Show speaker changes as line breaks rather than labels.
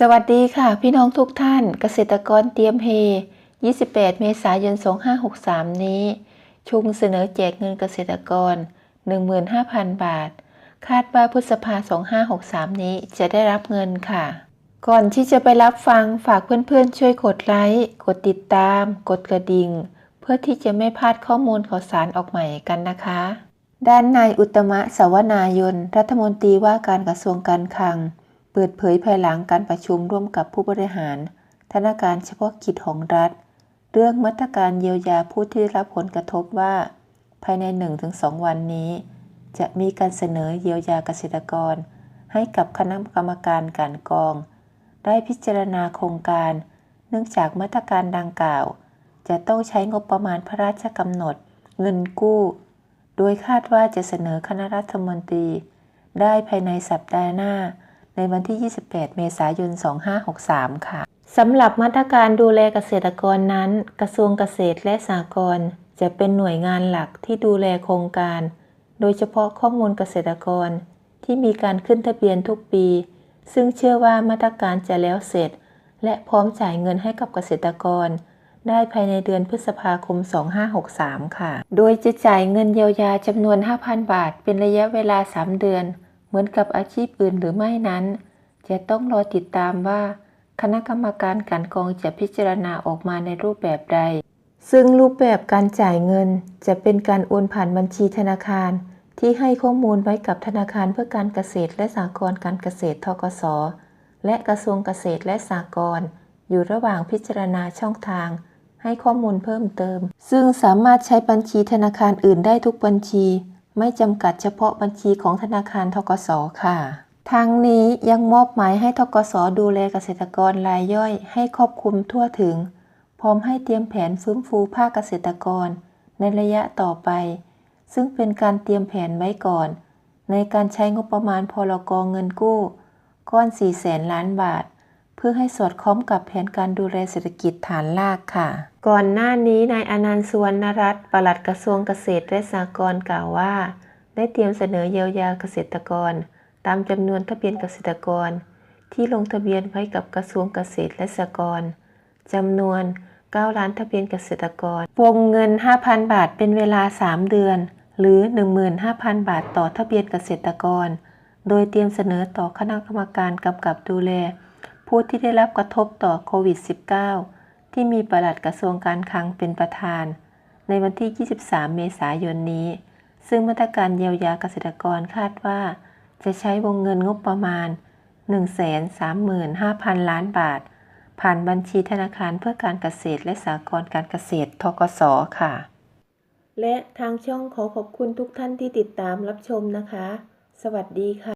สวัสดีค่ะ พี่น้องทุกท่าน เกษตรกรเตรียมเฮ 28 เมษายน 2563 นี้ ชุมเสนอแจกเงินเกษตรกร 15,000 บาท คาดว่าพฤษภา 2563 นี้จะได้รับเงินค่ะ ก่อนที่จะไปรับฟังฝากเพื่อนๆ ช่วยกดไลค์ กดติดตาม กดกระดิ่ง เพื่อที่จะไม่พลาดข้อมูลข่าวสารออกใหม่กันนะคะ ด้านนายอุตตมะสวนายน รัฐมนตรีว่าการกระทรวงการคลัง เปิดเผยภายหลังการประชุมร่วมกับผู้บริหาร ธนาคารเฉพาะกิจของรัฐ เรื่องมาตรการเยียวยาผู้ที่ได้รับผลกระทบว่า ภายใน 1-2 วันนี้ จะมีการเสนอเยียวยาเกษตรกร ให้กับคณะกรรมการการกอง ได้พิจารณาโครงการ เนื่องจากมาตรการดังกล่าว จะต้องใช้งบประมาณพระราชกำหนด เงินกู้ โดยคาดว่าจะเสนอคณะรัฐมนตรี ได้ภายในสัปดาห์หน้า ในวันที่ 28 เมษายน 2563 ค่ะสำหรับมาตรการดูแลเกษตรกรนั้น กระทรวงเกษตรและสหกรณ์จะเป็นหน่วยงานหลักที่ดูแลโครงการ โดยเฉพาะข้อมูลเกษตรกร ที่มีการขึ้นทะเบียนทุกปี ซึ่งเชื่อว่ามาตรการจะแล้วเสร็จ และพร้อมจ่ายเงินให้กับเกษตรกร ได้ภายในเดือนพฤษภาคม 2563 ค่ะ โดยจะจ่ายเงินเยียวยาจำนวน 5,000 บาท เป็นระยะเวลา 3 เดือน เหมือนกับอาชีพอื่นหรือไม่นั้น จะต้องรอติดตามว่า คณะกรรมการการกองจะพิจารณาออกมาในรูปแบบใด ซึ่งรูปแบบการจ่ายเงิน จะเป็นการโอนผ่านบัญชีธนาคาร ที่ให้ข้อมูลไว้กับธนาคารเพื่อการเกษตรและสหกรณ์การเกษตรทกสและกระทรวงเกษตรและสหกรณ์อยู่ระหว่างพิจารณาช่องทาง ให้ข้อมูลเพิ่มเติม ซึ่งสามารถใช้บัญชีธนาคารอื่นได้ทุกบัญชี ไม่จำกัดเฉพาะบัญชีของธนาคารทกสค่ะทางนี้ยังมอบหมายให้ทกสดูแลเกษตรกรรายย่อย ให้ครอบคลุมทั่วถึง พร้อมให้เตรียมแผนฟื้นฟูภาคเกษตรกร ในระยะต่อไป ซึ่งเป็นการเตรียมแผนไว้ก่อน ในการใช้งบประมาณพลกองเงินกู้ ก้อน4แสนล้านบาท พื่อให้สอดคล้องกับแผนการดูแลเศรษฐกิจฐานรากค่ะ ก่อนหน้านี้นายอนันต์สวรรณรัตน์ปลัดกระทรวงเกษตรและสหกรณ์กล่าวว่า ได้เตรียมเสนอเยียวยาเกษตรกร ตามจำนวนทะเบียนเกษตรกร ที่ลงทะเบียนไว้กับกระทรวงเกษตรและสหกรณ์จำนวน 9 ล้านทะเบียนเกษตรกร วงเงิน 5,000 บาทเป็นเวลา 3 เดือน หรือ 15,000 บาทต่อทะเบียนเกษตรกร โดยเตรียมเสนอต่อคณะกรรมการกำกับดูแล ผู้ที่ได้รับกระทบต่อโควิด -19 ที่มีปลัดกระทรวงการคลังเป็นประธาน ในวันที่ 23 เมษายนนี้ ซึ่งมาตรการเยียวยาเกษตรกรคาดว่า จะใช้วงเงินงบประมาณ 135,000 ล้านบาท ผ่านบัญชีธนาคารเพื่อการเกษตรและสหกรณ์การเกษตรทกสค่ะ และทางช่องขอขอบคุณทุกท่านที่ติดตามรับชมนะคะ สวัสดีค่ะ